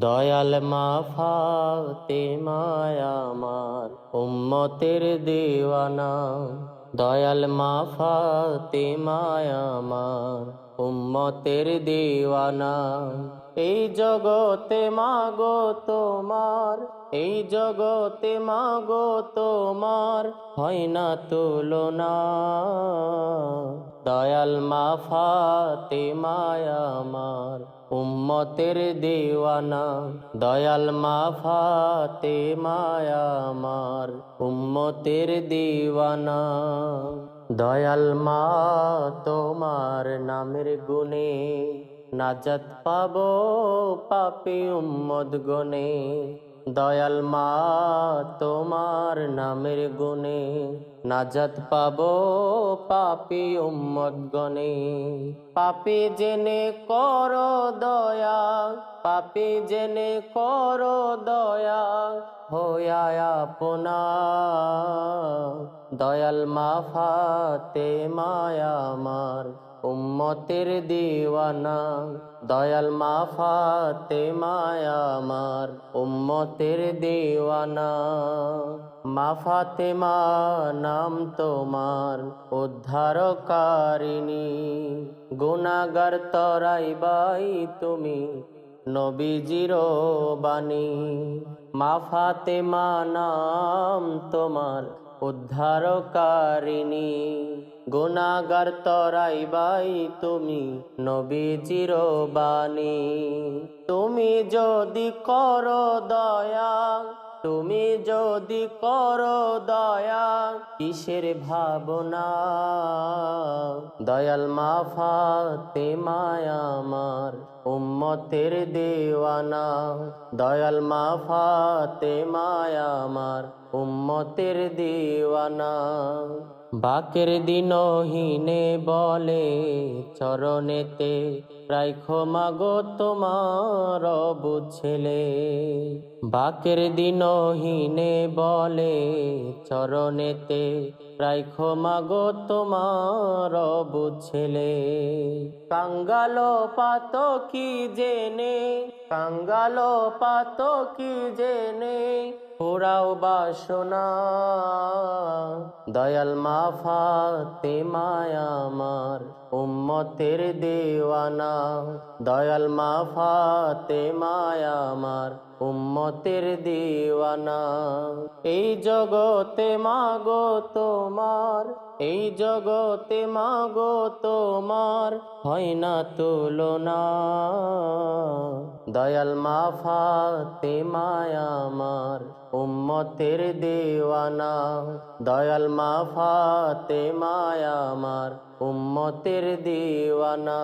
দয়াল মা ফাতেমায় আমার উম্মতের দেওয়ানা। দয়াল মা ফাতেমায় আমার উম্মতের দেওয়ানা। এই জগতে মাগো তোমার, এই জগতে মাগো তোমার, হয় না তুলনা। দয়াল মা ফাতেমায় আমার উম্মতের দেওয়ানা, দয়াল মা ফাতেমায় আমার। উম্মতের দেওয়ানা, দয়াল মা তোমার নামের গুণে নাজাত পাব পাপি উম্মদ গনে দয়াল মা তোমার নামের গুণে নাজাত পাব পাপি উম্মদ গনে পাপি জেনে করো দয়া, পাপি জেনে করো দয়া হইয়া আপনা দয়াল মা ফাতে মায়ামার উম্মতের দিওয়ানা। দয়াল মা ফাতে মায়ামার উম্মতের দিওয়ানা। মা ফাতেমা, নাম তোমার উদ্ধারকারিণী। গুনাগার তরাই বাই তুমি নবীজির বাণী। মা ফাতেমা, নাম তোমার উদ্ধারকারিণী। গুনাগার তরাই বাই তুমি নবীজির বাণী। তুমি যদি করো দয়া তুমি যদি করো দয়া, কিসের ভাবনা? দয়াল মা ফাতে মায়ামার উম্মতের দেওয়ানা। দয়াল মা ফাতে মায়ামার উম্মতের দেওয়ানা। বাকের দিনহীনে বলে, চরণেতে রাইখো মাগো তোমার বুঝলে বাকের দিনহীনে বলে, চরণেতে রাইখো মাগো তোমার বুঝলে কাঙ্গালো পাত কি জেনে, কাঙ্গালো পাত কি জেনে পোড়াও বাসনা দয়াল মা মায়া মায়ামার উম্মতের দেওয়ানা। দয়াল মা ফাতে মায়ামার উম্মতের দিওয়ানা। এই জগতে মাগো তোমার, এই জগতে মাগো তোমার, হয় না তুলনা। দয়াল মা ফাতে মায়ামার উম্মতের দেওয়ানা। দয়াল মা ফাতে মায়ামার উম্মতের দিওয়ানা।